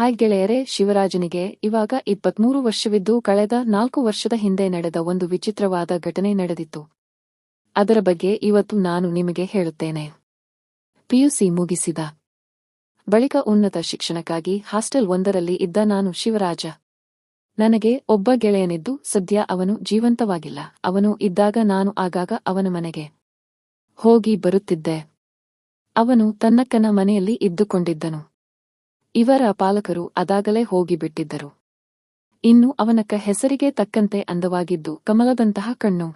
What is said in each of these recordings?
Hi ಗೆಳೆಯರೇ, ಶಿವರಾಜನಿಗೆ ಇವಾಗ ಇಪ್ಪತ್ಮೂರು ವರ್ಷವಿದ್ದು ಕಳೆದ ನಾಲ್ಕು ವರ್ಷದ ಹಿಂದೆ ನಡೆದ ಒಂದು ವಿಚಿತ್ರವಾದ ಘಟನೆ ನಡೆದಿತ್ತು. ಅದರ ಬಗ್ಗೆ ಇವತ್ತು ನಾನು ನಿಮಗೆ ಹೇಳುತ್ತೇನೆ. ಪಿಯುಸಿ ಮುಗಿಸಿದ. ಬಳಿಕ ಉನ್ನತ ಶಿಕ್ಷಣಕ್ಕಾಗಿ ಹಾಸ್ಟೆಲ್ ಒಂದರಲ್ಲಿ ಇದ್ದ ನಾನು ಶಿವರಾಜ. ನನಗೆ ಒಬ್ಬ ಗೆಳೆಯನಿದ್ದು ಸದ್ಯ ಅವನು ಜೀವಂತವಾಗಿಲ್ಲ. ಅವನು ಇದ್ದಾಗ ನಾನು ಆಗಾಗ ಅವನ ಮನೆಗೆ ಹೋಗಿ ಬರುತ್ತಿದ್ದೆ. ಅವನು ತನ್ನಕ್ಕನ ಮನೆಯಲ್ಲಿ ಇದ್ದುಕೊಂಡಿದ್ದನು. ಇವರ ಪಾಲಕರು ಅದಾಗಲೇ ಹೋಗಿಬಿಟ್ಟಿದ್ದರು. ಇನ್ನು ಅವನಕ್ಕ ಹೆಸರಿಗೆ ತಕ್ಕಂತೆ ಅಂದವಾಗಿದ್ದು ಕಮಲದಂತಹ ಕಣ್ಣು.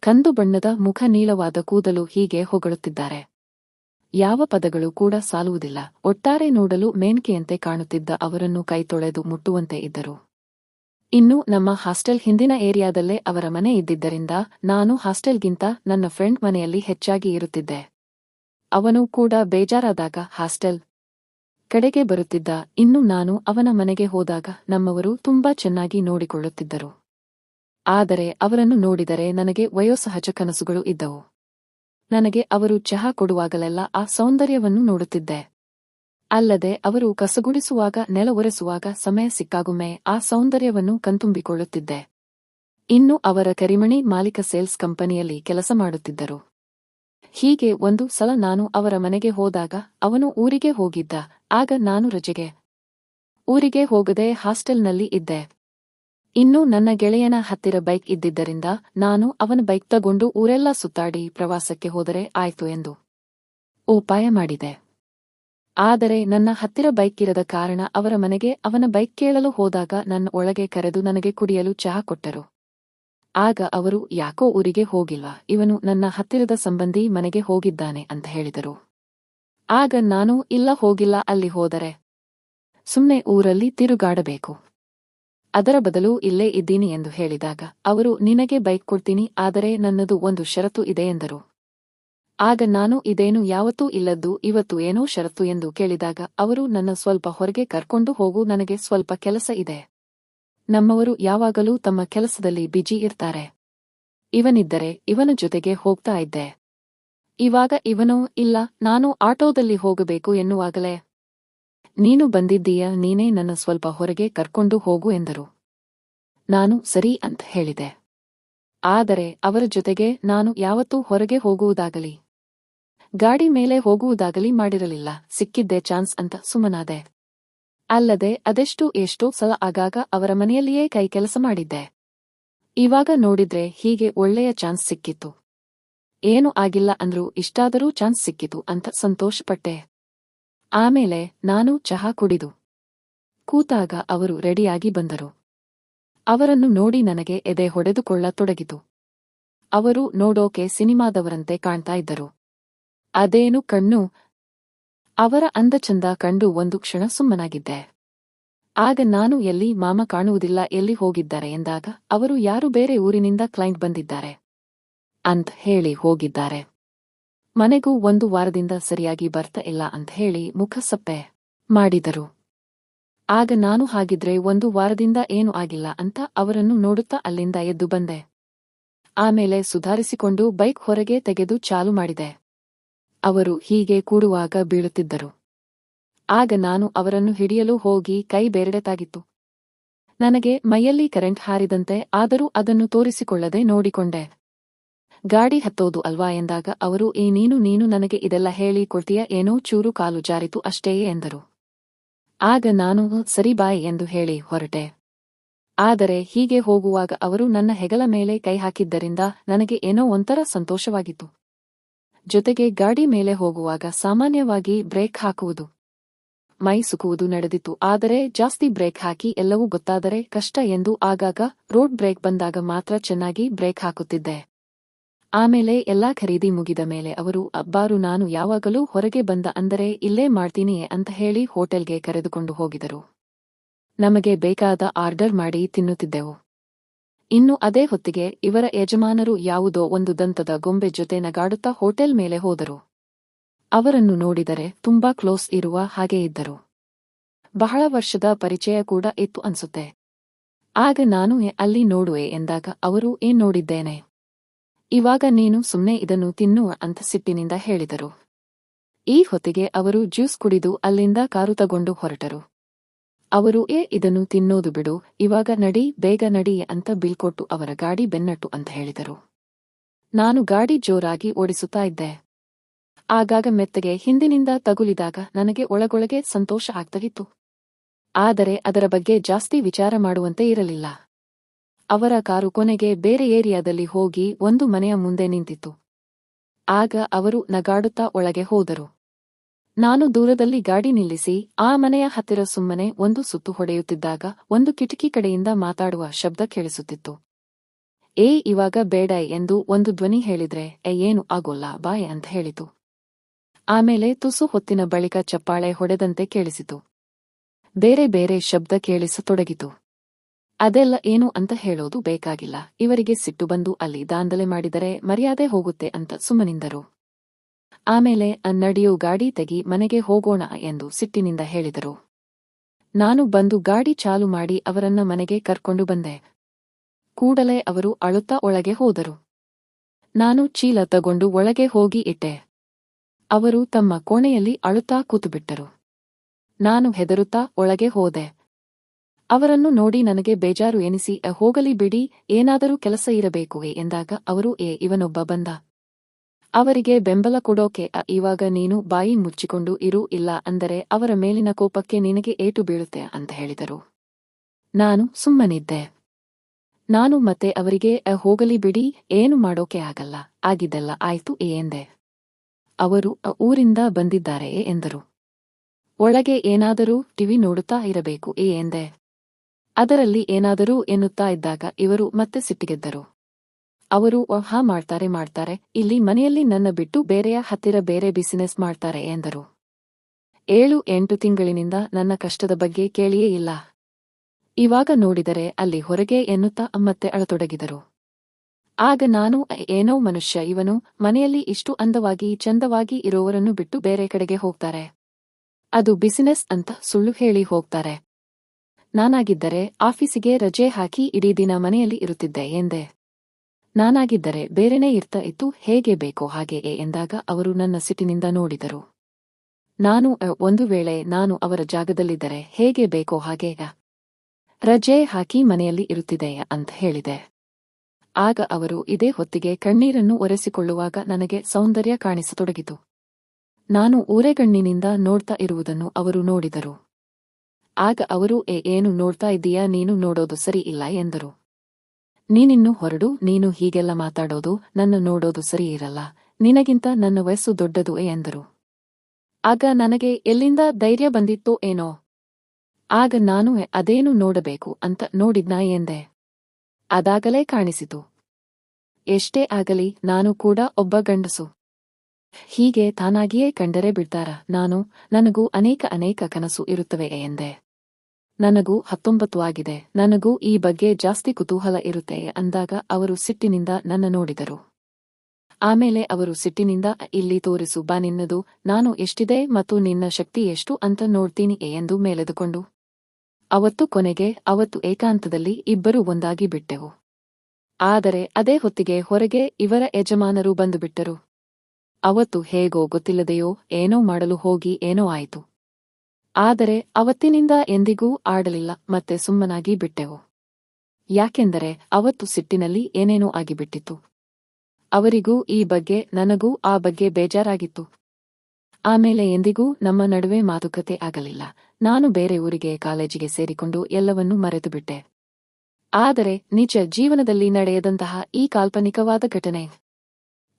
ಕಂದು ಬಣ್ಣದ ಮುಖ ನೀಳವಾದ ಕೂದಲು ಹೀಗೆ ಹೊಗಳುತ್ತಿದ್ದಾರೆ. ಯಾವ ಪದಗಳು ಕೂಡ ಸಾಲುವುದಿಲ್ಲ. ಒಟ್ಟಾರೆ ನೋಡಲು ಮೇನ್ಕೆಯಂತೆ ಕಾಣುತ್ತಿದ್ದ ಅವರನ್ನು ಕೈ ತೊಳೆದು ಮುಟ್ಟುವಂತೆ ಇದ್ದರು. ಇನ್ನು ನಮ್ಮ ಹಾಸ್ಟೆಲ್ ಹಿಂದಿನ ಏರಿಯಾದಲ್ಲೇ ಅವರ ಮನೆ ಇದ್ದಿದ್ದರಿಂದ ನಾನು ಹಾಸ್ಟೆಲ್ಗಿಂತ ನನ್ನ ಫ್ರೆಂಡ್ ಮನೆಯಲ್ಲಿ ಹೆಚ್ಚಾಗಿ ಇರುತ್ತಿದ್ದೆ. ಅವನು ಕೂಡ ಬೇಜಾರಾದಾಗ ಹಾಸ್ಟೆಲ್ ಕಡೆಗೆ ಬರುತ್ತಿದ್ದ, ಇನ್ನು ನಾನು ಅವನ ಮನೆಗೆ ಹೋದಾಗ ನಮ್ಮವರು ತುಂಬಾ ಚೆನ್ನಾಗಿ ನೋಡಿಕೊಳ್ಳುತ್ತಿದ್ದರು. ಆದರೆ ಅವರನ್ನು ನೋಡಿದರೆ ನನಗೆ ವಯೋಸಹಜ ಕನಸುಗಳು ಇದ್ದವು. ನನಗೆ ಅವರು ಚಹಾ ಕೊಡುವಾಗಲೆಲ್ಲ ಆ ಸೌಂದರ್ಯವನ್ನು ನೋಡುತ್ತಿದ್ದೆ. ಅಲ್ಲದೆ ಅವರು ಕಸಗುಡಿಸುವಾಗ, ನೆಲ ಒರೆಸುವಾಗ ಸಮಯ ಸಿಕ್ಕಾಗೊಮ್ಮೆ ಆ ಸೌಂದರ್ಯವನ್ನು ಕಣ್ತುಂಬಿಕೊಳ್ಳುತ್ತಿದ್ದೆ. ಇನ್ನು ಅವರ ಕರಿಮಣಿ ಮಾಲೀಕ ಸೇಲ್ಸ್ ಕಂಪನಿಯಲ್ಲಿ ಕೆಲಸ ಮಾಡುತ್ತಿದ್ದರು. ಹೀಗೆ ಒಂದು ಸಲ ನಾನು ಅವರ ಮನೆಗೆ ಹೋದಾಗ ಅವನು ಊರಿಗೆ ಹೋಗಿದ್ದ. ಆಗ ನಾನು ರಜೆಗೆ ಊರಿಗೆ ಹೋಗದೆ ಹಾಸ್ಟೆಲ್ನಲ್ಲಿ ಇದ್ದೆ. ಇನ್ನು ನನ್ನ ಗೆಳೆಯನ ಹತ್ತಿರ ಬೈಕ್ ಇದ್ದಿದ್ದರಿಂದ ನಾನು ಅವನ ಬೈಕ್ ತಗೊಂಡು ಊರೆಲ್ಲ ಸುತ್ತಾಡಿ ಪ್ರವಾಸಕ್ಕೆ ಹೋದರೆ ಆಯ್ತು ಎಂದು ಉಪಾಯ ಮಾಡಿದೆ. ಆದರೆ ನನ್ನ ಹತ್ತಿರ ಬೈಕ್ ಇರದ ಕಾರಣ ಅವರ ಮನೆಗೆ ಅವನ ಬೈಕ್ ಕೇಳಲು ಹೋದಾಗ ನನ್ನ ಒಳಗೆ ಕರೆದು ನನಗೆ ಕುಡಿಯಲು ಚಹಾ ಕೊಟ್ಟರು. ಆಗ ಅವರು, ಯಾಕೋ ಊರಿಗೆ ಹೋಗಿಲ್ಲ ಇವನು ನನ್ನ ಹತ್ತಿರದ ಸಂಬಂಧಿ ಮನೆಗೆ ಹೋಗಿದ್ದಾನೆ, ಅಂತ ಹೇಳಿದರು. ಆಗ ನಾನು ಇಲ್ಲ ಹೋಗಿಲ್ಲ ಅಲ್ಲಿ ಹೋದರೆ? ಸುಮ್ಮನೆ ಊರಲ್ಲಿ ತಿರುಗಾಡಬೇಕು. ಅದರ ಬದಲು ಇಲ್ಲೇ ಇದ್ದೀನಿ, ಎಂದು ಹೇಳಿದಾಗ, ಅವರು, ನಿನಗೆ ಬೈಕ್ ಕೊಡ್ತೀನಿ, ಆದರೆ ನನ್ನದು ಒಂದು ಷರತ್ತು ಇದೆ, ಎಂದರು. ಆಗ, ನಾನು ಇದೇನು ಯಾವತ್ತೂ ಇಲ್ಲದ್ದು, ಇವತ್ತು ಏನೋ ಷರತ್ತು, ಎಂದು ಕೇಳಿದಾಗ, ಅವರು ನನ್ನ ಸ್ವಲ್ಪ ಹೊರಗೆ ಕರ್ಕೊಂಡು ಹೋಗು, ನನಗೆ ಸ್ವಲ್ಪ ಕೆಲಸ ಇದೆ. ನಮ್ಮವರು ಯಾವಾಗಲೂ ತಮ್ಮ ಕೆಲಸದಲ್ಲಿ ಬಿಜಿ ಇರ್ತಾರೆ. ಇವನಿದ್ದರೆ ಇವನ ಜೊತೆಗೆ ಹೋಗ್ತಾ ಇದ್ದೆ. ಇವಾಗ ಇವನೋ ಇಲ್ಲ, ನಾನು ಆಟೋದಲ್ಲಿ ಹೋಗಬೇಕು ಎನ್ನುವಾಗಲೇ. ನೀನು ಬಂದಿದ್ದೀಯ, ನೀನೇ ನನ್ನ ಸ್ವಲ್ಪ ಹೊರಗೆ ಕರ್ಕೊಂಡು ಹೋಗು ಎಂದರು. ನಾನು ಸರಿ ಅಂತ ಹೇಳಿದೆ. ಆದರೆ ಅವರ ಜೊತೆಗೆ ನಾನು ಯಾವತ್ತೂ ಹೊರಗೆ ಹೋಗುವುದಾಗಲಿ. ಗಾಡಿ ಮೇಲೆ ಹೋಗುವುದಾಗಲಿ ಮಾಡಿರಲಿಲ್ಲ, ಸಿಕ್ಕಿದ್ದೆ ಚಾನ್ಸ್ ಅಂತ ಸುಮ್ಮನಾದೆ. ಅಲ್ಲದೆ ಅದೆಷ್ಟು ಎಷ್ಟೋ ಸಲ ಆಗಾಗ ಅವರ ಮನೆಯಲ್ಲಿಯೇ ಕೈ ಕೆಲಸ ಮಾಡಿದ್ದೆ. ಇವಾಗ ನೋಡಿದ್ರೆ ಹೀಗೆ ಒಳ್ಳೆಯ ಚಾನ್ಸ್ ಸಿಕ್ಕಿತ್ತು. ಏನು ಆಗಿಲ್ಲ ಅಂದ್ರೂ ಇಷ್ಟಾದರೂ ಚಾನ್ಸ್ ಸಿಕ್ಕಿತು ಅಂತ ಸಂತೋಷಪಟ್ಟೆ. ಆಮೇಲೆ ನಾನು ಚಹಾ ಕುಡಿದು ಕೂತಾಗ ಅವರು ರೆಡಿಯಾಗಿ ಬಂದರು. ಅವರನ್ನು ನೋಡಿ ನನಗೆ ಎದೆ ಹೊಡೆದುಕೊಳ್ಳತೊಡಗಿತು. ಅವರು ನೋಡೋಕೆ ಸಿನಿಮಾದವರಂತೆ ಕಾಣ್ತಾ ಇದ್ದರು. ಅದೇನು ಕಣ್ಣು ಅವರ ಅಂದಚಂದ ಕಂಡು ಒಂದು ಕ್ಷಣ ಸುಮ್ಮನಾಗಿದ್ದೆ. ಆಗ ನಾನು ಎಲ್ಲಿ ಮಾಮ ಕಾಣುವುದಿಲ್ಲ, ಎಲ್ಲಿ ಹೋಗಿದ್ದಾರೆ ಎಂದಾಗ ಅವರು ಯಾರು ಬೇರೆ ಊರಿನಿಂದ ಕ್ಲೈಂಟ್ ಬಂದಿದ್ದಾರೆ ಅಂತ್ ಹೇಳಿ ಹೋಗಿದ್ದಾರೆ. ಮನೆಗೂ ಒಂದು ವಾರದಿಂದ ಸರಿಯಾಗಿ ಬರ್ತಾ ಇಲ್ಲ ಅಂತ ಹೇಳಿ ಮುಖ ಸಪ್ಪೆ ಮಾಡಿದರು. ಆಗ ನಾನು ಹಾಗಿದ್ರೆ ಒಂದು ವಾರದಿಂದ ಏನು ಆಗಿಲ್ಲ ಅಂತ ಅವರನ್ನು ನೋಡುತ್ತಾ ಅಲ್ಲಿಂದ ಎದ್ದು ಬಂದೆ. ಆಮೇಲೆ ಸುಧಾರಿಸಿಕೊಂಡು ಬೈಕ್ ಹೊರಗೆ ತೆಗೆದು ಚಾಲು ಮಾಡಿದೆ. ಅವರು ಹೀಗೆ ಕೂಡುವಾಗ ಬೀಳುತ್ತಿದ್ದರು. ಆಗ ನಾನು ಅವರನ್ನು ಹಿಡಿಯಲು ಹೋಗಿ ಕೈ ಬೇರೆಡೆತಾಗಿತ್ತು ನನಗೆ ಮೈಯಲ್ಲಿ ಕರೆಂಟ್ ಹಾರಿದಂತೆ ಆದರೂ ಅದನ್ನು ತೋರಿಸಿಕೊಳ್ಳದೆ ನೋಡಿಕೊಂಡೆ. ಗಾಡಿ ಹತ್ತೋದು ಅಲ್ವಾ ಎಂದಾಗ ಅವರು ಈ ನೀನು ನೀನು ನನಗೆ ಇದೆಲ್ಲ ಹೇಳಿ ಕೊಡ್ತೀಯ? ಏನೋ ಚೂರು ಕಾಲು ಜಾರಿತು ಅಷ್ಟೇ ಎಂದರು. ಆಗ ನಾನು, ಸರಿ ಬಾಯ್ ಎಂದು ಹೇಳಿ ಹೊರಟೆ. ಆದರೆ ಹೀಗೆ ಹೋಗುವಾಗ ಅವರು ನನ್ನ ಹೆಗಲ ಮೇಲೆ ಕೈ ಹಾಕಿದ್ದರಿಂದ ನನಗೆ ಏನೋ ಒಂಥರ ಸಂತೋಷವಾಗಿತ್ತು. ಜೊತೆಗೆ ಗಾಡಿ ಮೇಲೆ ಹೋಗುವಾಗ ಸಾಮಾನ್ಯವಾಗಿ ಬ್ರೇಕ್ ಹಾಕುವುದು. ಮೈ ಸುಕುವುದು ನಡೆದಿತ್ತು, ಆದರೆ ಜಾಸ್ತಿ ಬ್ರೇಕ್ ಹಾಕಿ ಎಲ್ಲವೂ ಗೊತ್ತಾದರೆ ಕಷ್ಟ ಎಂದು ಆಗಾಗ ರೋಡ್ ಬ್ರೇಕ್ ಬಂದಾಗ ಮಾತ್ರ ಚೆನ್ನಾಗಿ ಬ್ರೇಕ್ ಹಾಕುತ್ತಿದ್ದೆ. ಆಮೇಲೆ ಎಲ್ಲಾ ಖರೀದಿ ಮುಗಿದ ಮೇಲೆ ಅವರು, ಅಬ್ಬಾರು, ನಾನು ಯಾವಾಗಲೂ ಹೊರಗೆ ಬಂದ ಅಂದರೆ ಇಲ್ಲೇ ಮಾಡ್ತೀನಿಯೇ ಅಂತ ಹೇಳಿ ಹೋಟೆಲ್ಗೆ ಕರೆದುಕೊಂಡು ಹೋಗಿದರು. ನಮಗೆ ಬೇಕಾದ ಆರ್ಡರ್ ಮಾಡಿ ತಿನ್ನುತ್ತಿದ್ದೆವು. ಇನ್ನು ಅದೇ ಹೊತ್ತಿಗೆ ಇವರ ಯಜಮಾನರು ಯಾವುದೋ ಒಂದು ದಂತದ ಗೊಂಬೆ ಜೊತೆ ನಗಾಡುತ್ತಾ ಹೋಟೆಲ್ ಮೇಲೆ ಹೋದರು. ಅವರನ್ನು ನೋಡಿದರೆ ತುಂಬಾ ಕ್ಲೋಸ್ ಇರುವ ಹಾಗೆ ಇದ್ದರು. ಬಹಳ ವರ್ಷದ ಪರಿಚಯ ಕೂಡ ಇತ್ತು ಅನ್ಸುತ್ತೆ. ಆಗ ನಾನು ಅಲ್ಲಿ ನೋಡುವೆ ಎಂದಾಗ ಅವರು ಏನ್ ನೋಡಿದ್ದೇನೆ? ಇವಾಗ ನೀನು ಸುಮ್ಮನೆ ಇದನ್ನು ತಿನ್ನುವ ಅಂತ ಸಿಟ್ಟಿನಿಂದ ಹೇಳಿದರು. ಈ ಹೊತ್ತಿಗೆ ಅವರು ಜ್ಯೂಸ್ ಕುಡಿದು ಅಲ್ಲಿಂದ ಕಾರು ತಗೊಂಡು ಹೊರಟರು. ಅವರು, ಏ, ಇದನ್ನು ತಿನ್ನೋದು ಬಿಡು, ಇವಾಗ ನಡಿ, ಬೇಗ ನಡಿ ಅಂತ ಬೀಳ್ಕೊಟ್ಟು ಅವರ ಗಾಡಿ ಬೆನ್ನಟ್ಟು ಅಂತ ಹೇಳಿದರು. ನಾನು ಗಾಡಿ ಜೋರಾಗಿ ಓಡಿಸುತ್ತಾ ಇದ್ದೆ. ಆಗಾಗ ಮೆತ್ತಗೆ ಹಿಂದಿನಿಂದ ತಗುಲಿದಾಗ ನನಗೆ ಒಳಗೊಳಗೆ ಸಂತೋಷ ಆಗ್ತಾಗಿತ್ತು ಆದರೆ ಅದರ ಬಗ್ಗೆ ಜಾಸ್ತಿ ವಿಚಾರ ಮಾಡುವಂತೆ ಇರಲಿಲ್ಲ. ಅವರ ಕಾರು ಕೊನೆಗೆ ಬೇರೆ ಏರಿಯಾದಲ್ಲಿ ಹೋಗಿ ಒಂದು ಮನೆಯ ಮುಂದೆ ನಿಂತಿತ್ತು. ಆಗ ಅವರು ನಗಾಡುತ್ತಾ ಒಳಗೆ ಹೋದರು. ನಾನು ದೂರದಲ್ಲಿ ಗಾಡಿ ನಿಲ್ಲಿಸಿ, ಆ ಮನೆಯ ಹತ್ತಿರ ಸುಮ್ಮನೆ ಒಂದು ಸುತ್ತು ಹೊಡೆಯುತ್ತಿದ್ದಾಗ ಒಂದು ಕಿಟಕಿ ಕಡೆಯಿಂದ ಮಾತಾಡುವ ಶಬ್ದ ಕೇಳಿಸುತ್ತಿತ್ತು. ಏ, ಇವಾಗ ಬೇಡ ಎಂದು ಒಂದು ಧ್ವನಿ ಹೇಳಿದ್ರೆ ಎ ಏನು ಆಗೋಲ್ಲ, ಬಾಯ್ ಅಂತ ಹೇಳಿತು. ಆಮೇಲೆ ತುಸು ಹೊತ್ತಿನ ಬಳಿಕ ಚಪ್ಪಾಳೆ ಹೊಡೆದಂತೆ ಕೇಳಿಸಿತು. ಬೇರೆ ಬೇರೆ ಶಬ್ದ ಕೇಳಿಸತೊಡಗಿತು. ಅದೆಲ್ಲ ಏನು ಅಂತ ಹೇಳೋದು ಬೇಕಾಗಿಲ್ಲ, ಇವರಿಗೆ ಸಿಟ್ಟು ಬಂದು ಅಲ್ಲಿ ದಾಂಧಲೆ ಮಾಡಿದರೆ ಮರ್ಯಾದೆ ಹೋಗುತ್ತೆ ಅಂತ ಸುಮ್ಮನಿಂದರು. ಆಮೇಲೆ ಅನ್ನಡಿಯು ಗಾಡಿ ತೆಗಿ ಮನೆಗೆ ಹೋಗೋಣ ಎಂದು ಸಿಟ್ಟಿನಿಂದ ಹೇಳಿದರು. ನಾನು ಬಂದು ಗಾಡಿ ಚಾಲು ಮಾಡಿ ಅವರನ್ನ ಮನೆಗೆ ಕರ್ಕೊಂಡು ಬಂದೆ. ಕೂಡಲೇ ಅವರು ಅಳುತ್ತಾ ಒಳಗೆ ಹೋದರು. ನಾನು ಚೀಲ ತಗೊಂಡು ಒಳಗೆ ಹೋಗಿ ಇಟ್ಟೆ. ಅವರು ತಮ್ಮ ಕೋಣೆಯಲ್ಲಿ ಅಳುತ್ತಾ ಕೂತುಬಿಟ್ಟರು. ನಾನು ಹೆದರುತ್ತಾ ಒಳಗೆ ಹೋದೆ. ಅವರನ್ನು ನೋಡಿ ನನಗೆ ಬೇಜಾರು ಎನಿಸಿ ಹೋಗಲಿ ಬಿಡಿ, ಏನಾದರೂ ಕೆಲಸ ಇರಬೇಕು ಎಂದಾಗ ಅವರು, ಏ, ಇವನೊಬ್ಬ ಬಂದ. ಅವರಿಗೆ ಬೆಂಬಲ ಕೊಡೋಕೆ ಅ, ಇವಾಗ ನೀನು ಬಾಯಿ ಮುಚ್ಚಿಕೊಂಡು ಇರು ಇಲ್ಲ ಅಂದರೆ ಅವರ ಮೇಲಿನ ಕೋಪಕ್ಕೆ ನಿನಗೆ ಏಟು ಬೀಳುತ್ತೆ ಅಂತ ಹೇಳಿದರು. ನಾನು ಸುಮ್ಮನಿದ್ದೆ. ನಾನು ಮತ್ತೆ ಅವರಿಗೆ "ಅ, ಹೋಗಲಿ ಬಿಡಿ ಏನು ಮಾಡೋಕೆ ಆಗಲ್ಲ ಆಗಿದ್ದೆಲ್ಲ ಆಯ್ತು ಏ ಎಂದೆ. ಅವರು "ಅ, ಊರಿಂದ ಬಂದಿದ್ದಾರೆಯೇ ಎಂದರು. ಒಳಗೆ ಏನಾದರೂ ಟಿವಿ ನೋಡುತ್ತಾ ಇರಬೇಕು ಏ ಎಂದೆ. ಅದರಲ್ಲಿ ಏನಾದರೂ ಎನ್ನುತ್ತಾ ಇದ್ದಾಗ ಇವರು ಮತ್ತೆ ಸಿಟ್ಟಿಗೆದ್ದರು. ಅವರು ಹಾ, ಮಾಡ್ತಾರೆ ಮಾಡ್ತಾರೆ. ಇಲ್ಲಿ ಮನೆಯಲ್ಲಿ ನನ್ನ ಬಿಟ್ಟು ಬೇರೆಯ ಹತ್ತಿರ ಬೇರೆ ಬಿಸಿನೆಸ್ ಮಾಡ್ತಾರೆ, ಎಂದರು. ಏಳು, ಎಂಟು ತಿಂಗಳಿನಿಂದ ನನ್ನ ಕಷ್ಟದ ಬಗ್ಗೆ ಕೇಳಿಯೇ ಇಲ್ಲ. ಇವಾಗ ನೋಡಿದರೆ ಅಲ್ಲಿ ಹೊರಗೆ ಎನ್ನುತ್ತಾ ಮತ್ತೆ ಅಳತೊಡಗಿದರು. ಆಗ ನಾನು, ಏನೋ ಮನುಷ್ಯ, ಇವನು ಮನೆಯಲ್ಲಿ ಇಷ್ಟು ಅಂದವಾಗಿ, ಚಂದವಾಗಿ ಇರೋವರನ್ನು ಬಿಟ್ಟು ಬೇರೆ ಕಡೆಗೆ ಹೋಗ್ತಾರೆ. ಅದು ಬಿಸಿನೆಸ್ ಅಂತ ಸುಳ್ಳು ಹೇಳಿ ಹೋಗ್ತಾರೆ. ನಾನಾಗಿದ್ದರೆ ಆಫೀಸಿಗೆ ರಜೆ ಹಾಕಿ ಇಡೀ ದಿನ ಮನೆಯಲ್ಲಿ ಇರುತ್ತಿದ್ದೆ, ಎಂದೆ. ನಾನಾಗಿದ್ದರೆ ಬೇರೆನೇ ಇರ್ತಾ ಇತ್ತು, ಹೇಗೆ ಬೇಕೋ ಹಾಗೆಯೇ ಎಂದಾಗ ಅವರು ನನ್ನ ಸಿಟ್ಟಿನಿಂದ ನೋಡಿದರು. ನಾನು ಒಂದು ವೇಳೆ ನಾನು ಅವರ ಜಾಗದಲ್ಲಿದ್ದರೆ ಹೇಗೆ ಬೇಕೋ ಹಾಗೆ ರಜೆ ಹಾಕಿ ಮನೆಯಲ್ಲಿ ಇರುತ್ತಿದೆಯ ಅಂತ ಹೇಳಿದೆ. ಆಗ ಅವರು ಇದೇ ಹೊತ್ತಿಗೆ ಕಣ್ಣೀರನ್ನು ಒರೆಸಿಕೊಳ್ಳುವಾಗ ನನಗೆ ಸೌಂದರ್ಯ ಕಾಣಿಸತೊಡಗಿತು. ನಾನು ಊರೆಗಣ್ಣಿನಿಂದ ನೋಡ್ತಾ ಇರುವುದನ್ನು ಅವರು ನೋಡಿದರು. ಆಗ ಅವರು ಏ ಏನು ನೋಡ್ತಾ ಇದ್ದೀಯಾ? ನೀನು ನೋಡೋದು ಸರಿ ಇಲ್ಲ, ಎಂದರು. ನೀನಿನ್ನು ಹೊರಡು, ನೀನು ಹೀಗೆಲ್ಲ ಮಾತಾಡೋದು, ನನ್ನ ನೋಡೋದು ಸರಿ ಇರಲ್ಲ. ನಿನಗಿಂತ ನನ್ನ ವಯಸ್ಸು ದೊಡ್ಡದು ಎಂದರು. ಆಗ ನನಗೆ ಎಲ್ಲಿಂದ ಧೈರ್ಯ ಬಂದಿತ್ತೋ ಏನೋ. ಆಗ ನಾನು ಅದೇನು ನೋಡಬೇಕು ಅಂತ ನೋಡಿದ್ನಾ ಎಂದೆ. ಅದಾಗಲೇ ಕಾಣಿಸಿತು. ಎಷ್ಟೇ ಆಗಲಿ ನಾನು ಕೂಡ ಒಬ್ಬ ಗಂಡಸು. ಹೀಗೆ ತಾನಾಗಿಯೇ ಕಂಡರೆ ಬಿಡ್ತಾರ. ನಾನು, ನನಗೂ ಅನೇಕ ಅನೇಕ ಕನಸು ಇರುತ್ತವೆ ಎಂದೆ. ನನಗೂ ಹತ್ತೊಂಬತ್ತು ಆಗಿದೆ. ನನಗೂ ಈ ಬಗ್ಗೆ ಜಾಸ್ತಿ ಕುತೂಹಲ ಇರುತ್ತೆ ಅಂದಾಗ ಅವರು ಸಿಟ್ಟಿನಿಂದ ನನ್ನ ನೋಡಿದರು. ಆಮೇಲೆ ಅವರು ಸಿಟ್ಟಿನಿಂದ, ಇಲ್ಲಿ ತೋರಿಸು, ಬಾ ನಿನ್ನದು, ನಾನು ಎಷ್ಟಿದೆ ಮತ್ತು ನಿನ್ನ ಶಕ್ತಿ ಎಷ್ಟು ಅಂತ ನೋಡ್ತೀನಿ ಎಂದು ಮೇಲೆದುಕೊಂಡು. ಅವತ್ತು ಕೊನೆಗೆ, ಅವತ್ತು ಏಕಾಂತದಲ್ಲಿ ಇಬ್ಬರೂ ಒಂದಾಗಿ ಬಿಟ್ಟೆವು. ಆದರೆ ಅದೇ ಹೊತ್ತಿಗೆ ಹೊರಗೆ ಇವರ ಯಜಮಾನರು ಬಂದುಬಿಟ್ಟರು. ಅವತ್ತು ಹೇಗೋ ಗೊತ್ತಿಲ್ಲದೆಯೋ, ಏನೋ ಮಾಡಲು ಹೋಗಿ, ಏನೋ ಆಯಿತು. ಆದರೆ ಅವತ್ತಿನಿಂದ ಎಂದಿಗೂ ಆಡಲಿಲ್ಲ, ಮತ್ತೆ ಸುಮ್ಮನಾಗಿ ಬಿಟ್ಟೆವು. ಯಾಕೆಂದರೆ ಅವತ್ತು ಸಿಟ್ಟಿನಲ್ಲಿ ಏನೇನೋ ಆಗಿಬಿಟ್ಟಿತ್ತು. ಅವರಿಗೂ ಈ ಬಗ್ಗೆ, ನನಗೂ ಆ ಬಗ್ಗೆ ಬೇಜಾರಾಗಿತ್ತು. ಆಮೇಲೆ ಎಂದಿಗೂ ನಮ್ಮ ನಡುವೆ ಮಾತುಕತೆ ಆಗಲಿಲ್ಲ. ನಾನು ಬೇರೆ ಊರಿಗೆ, ಕಾಲೇಜಿಗೆ ಸೇರಿಕೊಂಡು ಎಲ್ಲವನ್ನೂ ಮರೆತುಬಿಟ್ಟೆ. ಆದರೆ ನಿಜ ಜೀವನದಲ್ಲಿ ನಡೆಯದಂತಹ ಈ ಕಾಲ್ಪನಿಕವಾದ ಘಟನೆ.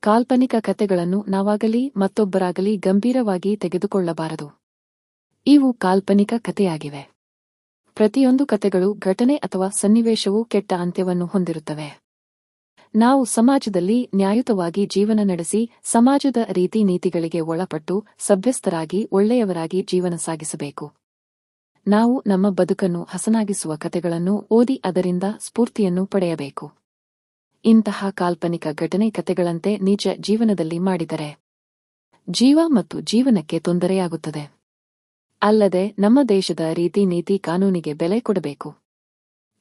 ಕಾಲ್ಪನಿಕ ಕಥೆಗಳನ್ನು ನಾವಾಗಲಿ ಮತ್ತೊಬ್ಬರಾಗಲಿ ಗಂಭೀರವಾಗಿ ತೆಗೆದುಕೊಳ್ಳಬಾರದು. ಇವು ಕಾಲ್ಪನಿಕ ಕಥೆಯಾಗಿವೆ. ಪ್ರತಿಯೊಂದು ಕಥೆಗಳು ಘಟನೆ ಅಥವಾ ಸನ್ನಿವೇಶವು ಕೆಟ್ಟ ಅಂತ್ಯವನ್ನು ಹೊಂದಿರುತ್ತವೆ. ನಾವು ಸಮಾಜದಲ್ಲಿ ನ್ಯಾಯುತವಾಗಿ ಜೀವನ ನಡೆಸಿ ಸಮಾಜದ ರೀತಿ ನೀತಿಗಳಿಗೆ ಒಳಪಟ್ಟು ಸಭ್ಯಸ್ಥರಾಗಿ, ಒಳ್ಳೆಯವರಾಗಿ ಜೀವನ ಸಾಗಿಸಬೇಕು. ನಾವು ನಮ್ಮ ಬದುಕನ್ನು ಹಸನಾಗಿಸುವ ಕಥೆಗಳನ್ನು ಓದಿ ಅದರಿಂದ ಸ್ಫೂರ್ತಿಯನ್ನು ಪಡೆಯಬೇಕು. ಇಂತಹ ಕಾಲ್ಪನಿಕ ಘಟನೆ ಕಥೆಗಳಂತೆ ನಿಜ ಜೀವನದಲ್ಲಿ ಮಾಡಿದರೆ ಜೀವ ಮತ್ತು ಜೀವನಕ್ಕೆ ತೊಂದರೆಯಾಗುತ್ತದೆ. ಅಲ್ಲದೆ ನಮ್ಮ ದೇಶದ ರೀತಿ ನೀತಿ ಕಾನೂನಿಗೆ ಬೆಲೆ ಕೊಡಬೇಕು.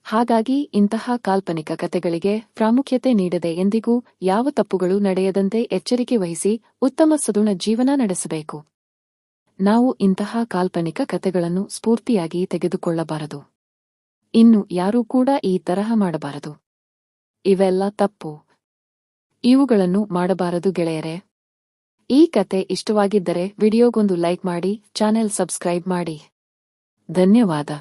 ಹಾಗಾಗಿ ಇಂತಹ ಕಾಲ್ಪನಿಕ ಕತೆಗಳಿಗೆ ಪ್ರಾಮುಖ್ಯತೆ ನೀಡದೆ ಎಂದಿಗೂ ಯಾವ ತಪ್ಪುಗಳು ನಡೆಯದಂತೆ ಎಚ್ಚರಿಕೆ ವಹಿಸಿ ಉತ್ತಮ ಸದುಣ ಜೀವನ ನಡೆಸಬೇಕು. ನಾವು ಇಂತಹ ಕಾಲ್ಪನಿಕ ಕಥೆಗಳನ್ನು ಸ್ಫೂರ್ತಿಯಾಗಿ ತೆಗೆದುಕೊಳ್ಳಬಾರದು. ಇನ್ನು ಯಾರೂ ಕೂಡ ಈ ತರಹ ಮಾಡಬಾರದು. ಇವೆಲ್ಲ ತಪ್ಪು. ಇವುಗಳನ್ನು ಮಾಡಬಾರದು ಗೆಳೆಯರೆ. ಈ ಕತೆ ಇಷ್ಟವಾಗಿದ್ದರೆ ವಿಡಿಯೋಗೊಂದು ಲೈಕ್ ಮಾಡಿ ಚಾನೆಲ್ ಸಬ್ಸ್ಕ್ರೈಬ್ ಮಾಡಿ. ಧನ್ಯವಾದ.